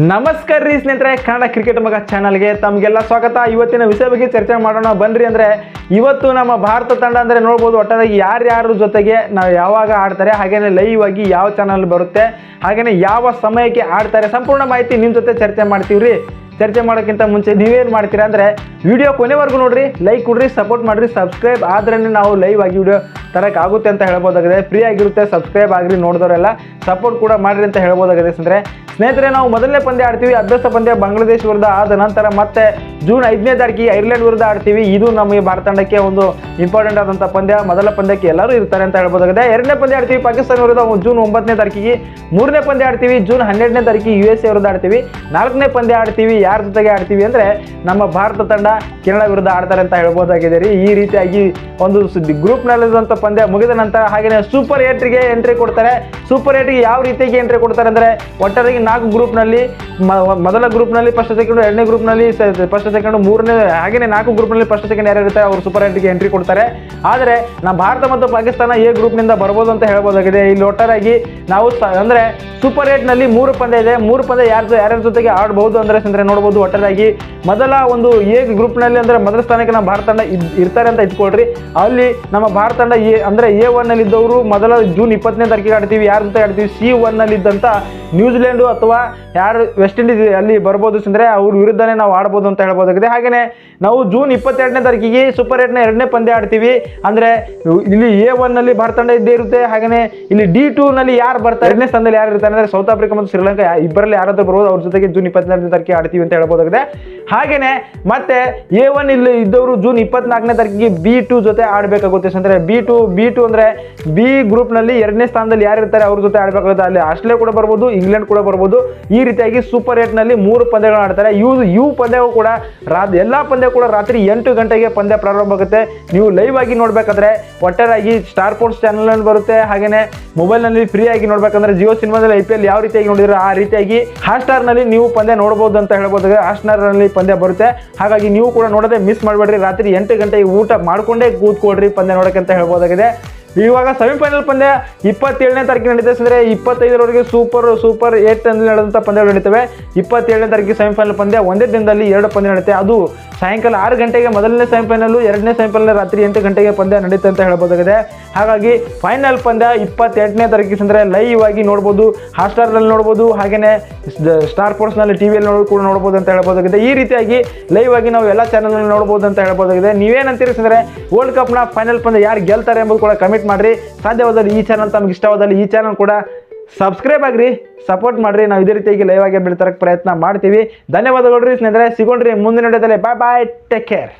ನಮಸ್ಕಾರ ರೀ ಸ್ನೇಹಿತರೆ, ಕನ್ನಡ ಕ್ರಿಕೆಟ್ ಮಗ ಚಾನಲ್ಗೆ ತಮಗೆಲ್ಲ ಸ್ವಾಗತ. ಇವತ್ತಿನ ವಿಷಯ ಬಗ್ಗೆ ಚರ್ಚೆ ಮಾಡೋಣ. ಬನ್ರಿ ಅಂದರೆ ಇವತ್ತು ನಮ್ಮ ಭಾರತ ತಂಡ ಅಂದರೆ ನೋಡ್ಬೋದು, ಒಟ್ಟಾರೆಯಾಗಿ ಯಾರ್ಯಾರ ಜೊತೆಗೆ ನಾವು ಯಾವಾಗ ಆಡ್ತಾರೆ ಹಾಗೆಯೇ ಲೈವ್ ಆಗಿ ಯಾವ ಚಾನಲ್ ಬರುತ್ತೆ ಹಾಗೆಯೇ ಯಾವ ಸಮಯಕ್ಕೆ ಆಡ್ತಾರೆ, ಸಂಪೂರ್ಣ ಮಾಹಿತಿ ನಿಮ್ಮ ಜೊತೆ ಚರ್ಚೆ ಮಾಡ್ತೀವಿ ರೀ ಚರ್ಚೆ ಮಾಡೋಕ್ಕಿಂತ ಮುಂಚೆ ನೀವೇನು ಮಾಡ್ತೀರಾ ಅಂದರೆ ವಿಡಿಯೋ ಕೊನೆವರೆಗೂ ನೋಡಿರಿ ಲೈಕ್ ಕೊಡ್ರಿ ಸಪೋರ್ಟ್ ಮಾಡಿರಿ ಸಬ್ಸ್ಕ್ರೈಬ್ ಆದ್ರೇ ನಾವು ಲೈವ್ ಆಗಿ ವಿಡಿಯೋ ತರಕ್ಕೆ ಆಗುತ್ತೆ ಅಂತ ಹೇಳ್ಬೋದಾಗಿದೆ. ಫ್ರೀ ಆಗಿರುತ್ತೆ ಸಬ್ಸ್ಕ್ರೈಬ್ ಆಗಿರಿ ನೋಡಿದವರೆಲ್ಲ ಸಪೋರ್ಟ್ ಕೂಡ ಮಾಡಿರಿ ಅಂತ ಹೇಳ್ಬೋದಾಗಿದೆ ಸಂದರೆ ಸ್ನೇಹಿತರೆ, ನಾವು ಮೊದಲನೇ ಪಂದ್ಯ ಆಡ್ತೀವಿ. ಅಭ್ಯಾಸ ಪಂದ್ಯ ಬಾಂಗ್ಲಾದೇಶ ವಿರುದ್ಧ ಆದ ನಂತರ ಮತ್ತೆ ಜೂನ್ ಐದನೇ ತಾರೀಕಿಗೆ ಐರ್ಲೆಂಡ್ ವಿರುದ್ಧ ಆಡ್ತೀವಿ. ಇದು ನಮಗೆ ಭಾರತ ತಂಡಕ್ಕೆ ಒಂದು ಇಂಪಾರ್ಟೆಂಟ್ ಆದಂಥ ಪಂದ್ಯ. ಮೊದಲ ಪಂದ್ಯಕ್ಕೆ ಎಲ್ಲರೂ ಇರ್ತಾರೆ ಅಂತ ಹೇಳ್ಬೋದಾಗಿದೆ. ಎರಡನೇ ಪಂದ್ಯ ಆಡ್ತೀವಿ ಪಾಕಿಸ್ತಾನ ವಿರುದ್ಧ. ಜೂನ್ ಒಂಬತ್ತನೇ ತಾರೀಕಿಗೆ ಮೂರನೇ ಪಂದ್ಯ ಆಡ್ತೀವಿ. ಜೂನ್ ಹನ್ನೆರಡನೇ ತಾರೀಕಿಗೆ ಯು ಎಸ್ ಎ ವಿರುದ್ಧ ಆಡ್ತೀವಿ. ನಾಲ್ಕನೇ ಪಂದ್ಯ ಆಡ್ತೀವಿ. ಯಾರ ಜೊತೆಗೆ ಆಡ್ತೀವಿ ಅಂದರೆ ನಮ್ಮ ಭಾರತ ತಂಡ ಕೆನಡಾ ವಿರುದ್ಧ ಆಡ್ತಾರೆ ಅಂತ ಹೇಳ್ಬೋದಾಗಿದೆ ರೀ. ಈ ರೀತಿಯಾಗಿ ಒಂದು ಗ್ರೂಪ್ನಲ್ಲಿರುವಂಥ ಪಂದ್ಯ ಮುಗಿದ ನಂತರ ಹಾಗೆಯೇ ಸೂಪರ್ ಏಟ್ರಿಗೆ ಎಂಟ್ರಿ ಕೊಡ್ತಾರೆ. ಸೂಪರ್ ಏಟ್ಗೆ ಯಾವ ರೀತಿಯಾಗಿ ಎಂಟ್ರಿ ಕೊಡ್ತಾರೆ ಅಂದರೆ ಒಟ್ಟಾರೆಯಾಗಿ ನಾಲ್ಕು ಗ್ರೂಪ್ನಲ್ಲಿ ಮೊದಲ ಗ್ರೂಪ್ನಲ್ಲಿ ಫಸ್ಟ್ ಸೆಕೆಂಡ್ ಎರಡನೇ ಗ್ರೂಪ್ನಲ್ಲಿ ಫಸ್ಟ್ ಸೆಕೆಂಡ್ ಮೂರನೇ ಹಾಗೆಯೇ ನಾಲ್ಕು ಗ್ರೂಪ್ನಲ್ಲಿ ಫಸ್ಟ್ ಸೆಕೆಂಡ್ ಯಾರು ಇರುತ್ತೆ, ಅವರು ಸೂಪರ್ ಏಟ್ಗೆ ಎಂಟ್ರಿ ಕೊಡ್ತಾರೆ. ಆದರೆ ನಮ್ಮ ಭಾರತ ಮತ್ತು ಪಾಕಿಸ್ತಾನ ಎ ಗ್ರೂಪ್ನಿಂದ ಬರ್ಬೋದು ಅಂತ ಹೇಳ್ಬೋದಾಗಿದೆ. ಇಲ್ಲಿ ಒಟ್ಟಾರೆಯಾಗಿ ನಾವು ಅಂದರೆ ಸೂಪರ್ ಏಟ್ನಲ್ಲಿ ಮೂರು ಪಂದ್ಯ ಇದೆ. ಮೂರು ಪಂದ್ಯ ಯಾರ ಯಾರ್ಯಾರ ಜೊತೆಗೆ ಆಡಬಹುದು ಅಂದ್ರೆ ಅಂದ್ರೆ ನೋಡ್ಬೋದು ಒಟ್ಟಾರಾಗಿ ಮೊದಲ ಒಂದು ಎ ಗ್ರೂಪ್ನಲ್ಲಿ ಅಂದ್ರೆ ಮೊದಲ ಸ್ಥಾನಕ್ಕೆ ನಮ್ಮ ಭಾರತ ತಂಡ ಇರ್ತಾರೆ ಅಂತ ಇಟ್ಕೊಳ್ರಿ ಅಲ್ಲಿ ನಮ್ಮ ಭಾರತ ತಂಡ ಎ ಅಂದ್ರೆ ಎ ಇದ್ದವರು ಮೊದಲ ಜೂನ್ ಇಪ್ಪತ್ತನೇ ತಾರೀಕಿಗೆ ಆಡ್ತೀವಿ. ಯಾರಂತ ಆಡ್ತೀವಿ ಸಿ ಒನ್ನಲ್ಲಿ ಇದ್ದಂಥ ನ್ಯೂಜಿಲೆಂಡು ಅಥವಾ ಯಾರು ವೆಸ್ಟ್ ಇಂಡೀಸ್ ಅಲ್ಲಿ ಬರ್ಬೋದು ಅಂದರೆ ಅವ್ರ ವಿರುದ್ಧನೇ ನಾವು ಆಡ್ಬೋದು ಅಂತ ಹೇಳ್ಬೋದಾಗಿದೆ. ಹಾಗೆಯೇ ನಾವು ಜೂನ್ ಇಪ್ಪತ್ತೆರಡನೇ ತಾರೀಕಿಗೆ ಸೂಪರ್ ಏಟ್ನ ಎರಡನೇ ಪಂದ್ಯ ಆಡ್ತೀವಿ. ಅಂದರೆ ಇಲ್ಲಿ ಎ ಒನ್ನಲ್ಲಿ ಭಾರತ ತಂಡ ಇದ್ದೇ ಇರುತ್ತೆ. ಹಾಗೆಯೇ ಇಲ್ಲಿ ಡಿ ಟೂನಲ್ಲಿ ಯಾರು ಬರ್ತಾರೆ? ಎರಡನೇ ಸ್ಥಾನದಲ್ಲಿ ಯಾರು ಇರ್ತಾರೆ ಅಂದರೆ ಸೌತ್ ಆಫ್ರಿಕಾ ಮತ್ತು ಶ್ರೀಲಂಕಾ ಇಬ್ಬರಲ್ಲಿ ಯಾರಾದರೂ ಬರ್ಬೋದು. ಅವ್ರ ಜೊತೆಗೆ ಜೂನ್ ಇಪ್ಪತ್ತೆರಡನೇ ತಾರೀಕಿಗೆ ಆಡ್ತೀವಿ ಅಂತ ಹೇಳ್ಬೋದಾಗಿದೆ. ಹಾಗೆಯೇ ಮತ್ತೆ ಎ ಒನ್ ಇಲ್ಲಿ ಇದ್ದವರು ಜೂನ್ ಇಪ್ಪತ್ನಾಲ್ಕನೇ ತಾರೀಕಿಗೆ ಬಿ ಟು ಜೊತೆ ಆಡಬೇಕಾಗುತ್ತೆ ಅಂದರೆ ಬಿ ಟು ಬಿ ಟು ಅಂದರೆ ಬಿ ಗ್ರೂಪ್ನಲ್ಲಿ ಎರಡನೇ ಸ್ಥಾನದಲ್ಲಿ ಯಾರು ಇರ್ತಾರೆ? ಅವ್ರ ಜೊತೆ ಆಡಬೇಕಾಗುತ್ತೆ. ಅಲ್ಲಿ ಆಸ್ಟ್ರೇಲಿಯಾ ಕೂಡ ಬರ್ಬೋದು. ಇಂಗ್ಲೆಂಡ್ ಕೂಡ ಬರ್ಬೋದು. ಈ ರೀತಿಯಾಗಿ ಸೂಪರ್ ಏಟ್ನಲ್ಲಿ ಮೂರು ಪಂದ್ಯಗಳು ಆಡ್ತಾರೆ. ಯೂ ಇವು ಪಂದ್ಯವು ಕೂಡ ರಾ ಎಲ್ಲ ಪಂದ್ಯ ಕೂಡ ರಾತ್ರಿ ಎಂಟು ಗಂಟೆಗೆ ಪಂದ್ಯ ಪ್ರಾರಂಭ ಆಗುತ್ತೆ. ನೀವು ಲೈವ್ ಆಗಿ ನೋಡಬೇಕಾದ್ರೆ ಒಟ್ಟಾರಾಗಿ ಸ್ಟಾರ್ ಸ್ಪೋರ್ಟ್ಸ್ ಚಾನಲ್ ಬರುತ್ತೆ. ಹಾಗೇನೆ ಮೊಬೈಲ್ನಲ್ಲಿ ಫ್ರೀ ಆಗಿ ನೋಡ್ಬೇಕಂದ್ರೆ ಜಿಯೋ ಸಿನಿಮಾದಲ್ಲಿ ಐ ಪಿ ಎಲ್ ಯಾವ ರೀತಿಯಾಗಿ ನೋಡಿದ್ರೆ ಆ ರೀತಿಯಾಗಿ ಹಾಟ್ಸ್ಟಾರ್ನಲ್ಲಿ ನೀವು ಪಂದ್ಯ ನೋಡಬಹುದು ಅಂತ ಹೇಳ್ಬೋದು. ಹಾಟ್ಸ್ಟಾರ್ನಲ್ಲಿ ಪಂದ್ಯ ಬರುತ್ತೆ. ಹಾಗಾಗಿ ನೀವು ಕೂಡ ನೋಡದೆ ಮಿಸ್ ಮಾಡಬೇಡ್ರಿ. ರಾತ್ರಿ ಎಂಟು ಗಂಟೆಗೆ ಊಟ ಮಾಡಿಕೊಂಡೇ ಕೂತ್ಕೊಡ್ರಿ ಪಂದ್ಯ ನೋಡಕ್ಕೆ ಅಂತ ಹೇಳ್ಬೋದಾಗಿದೆ. ಇವಾಗ ಸೆಮಿಫೈನಲ್ ಪಂದ್ಯ ಇಪ್ಪತ್ತೇಳನೇ ತಾರೀಕು ನಡೀತದೆ ಅಂದರೆ ಇಪ್ಪತ್ತೈದರವರೆಗೆ ಸೂಪರ್ ಸೂಪರ್ ಏಟ್ ಅಲ್ಲಿ ನಡೆದಂಥ ಪಂದ್ಯಗಳು ನಡೀತವೆ. ಇಪ್ಪತ್ತೇಳನೇ ತಾರೀಕು ಸೆಮಿಫೈನಲ್ ಪಂದ್ಯ ಒಂದೇ ದಿನದಲ್ಲಿ ಎರಡು ಪಂದ್ಯ ನಡೆಯುತ್ತೆ ಅದು ಸಾಯಂಕಾಲ ಆರು ಗಂಟೆಗೆ ಮೊದಲನೇ ಸೆಮಿಫೈನಲ್ಲು ಎರಡನೇ ಸೆಮಿಫೈನಲ್ ರಾತ್ರಿ ಎಂಟು ಗಂಟೆಗೆ ಪಂದ್ಯ ನಡೆಯುತ್ತೆ ಅಂತ ಹೇಳ್ಬೋದಾಗಿದೆ. ಹಾಗಾಗಿ ಫೈನಲ್ ಪಂದ್ಯ ಇಪ್ಪತ್ತೆಂಟನೇ ತಾರೀಕಿಗೆ ಅಂದರೆ ಲೈವ್ ಆಗಿ ನೋಡ್ಬೋದು ಹಾಟ್ಸ್ಟಾರ್ನಲ್ಲಿ ನೋಡ್ಬೋದು ಹಾಗೆಯೇ ಸ್ಟಾರ್ ಸ್ಪೋರ್ಟ್ಸ್ನಲ್ಲಿ ಟಿ ವಿಯಲ್ಲಿ ನೋಡೋದು ಕೂಡ ನೋಡ್ಬೋದು ಅಂತ ಹೇಳ್ಬೋದಾಗಿದೆ. ಈ ರೀತಿಯಾಗಿ ಲೈವ್ ಆಗಿ ನಾವು ಎಲ್ಲ ಚಾನಲ್ನಲ್ಲಿ ನೋಡ್ಬೋದು ಅಂತ ಹೇಳ್ಬೋದಾಗಿದೆ. ನೀವೇನಂತೀರಿ ಅಂದರೆ ವರ್ಲ್ಡ್ ಕಪ್ನ ಫೈನಲ್ ಪಂದ್ಯ ಯಾರು ಗೆಲ್ತಾರೆ ಎಂಬುದು ಕೂಡ ಕಮೆಂಟ್ ಮಾಡಿರಿ. ಸಾಧ್ಯವಾದಲ್ಲಿ ಈ ಚಾನಲ್ ತಮಗೆ ಇಷ್ಟವಾದಲ್ಲಿ ಈ ಚಾನಲ್ ಕೂಡ ಸಬ್ಸ್ಕ್ರೈಬ್ ಆಗ್ರಿ ಸಪೋರ್ಟ್ ಮಾಡಿರಿ. ನಾವು ಇದೇ ರೀತಿಯಾಗಿ ಲೈವ್ ಆಗಿ ಬಿಡ್ತರಕ್ಕೆ ಪ್ರಯತ್ನ ಮಾಡ್ತೀವಿ. ಧನ್ಯವಾದಗಳು ರೀ ಸ್ನೇಹಿತರೆ. ಸಿಗೋಣ್ರಿ ಮುಂದಿನ ವಿಡಿಯೋದಲ್ಲಿ. ಬಾಯ್ ಬಾಯ್ ಟೇಕ್ ಕೇರ್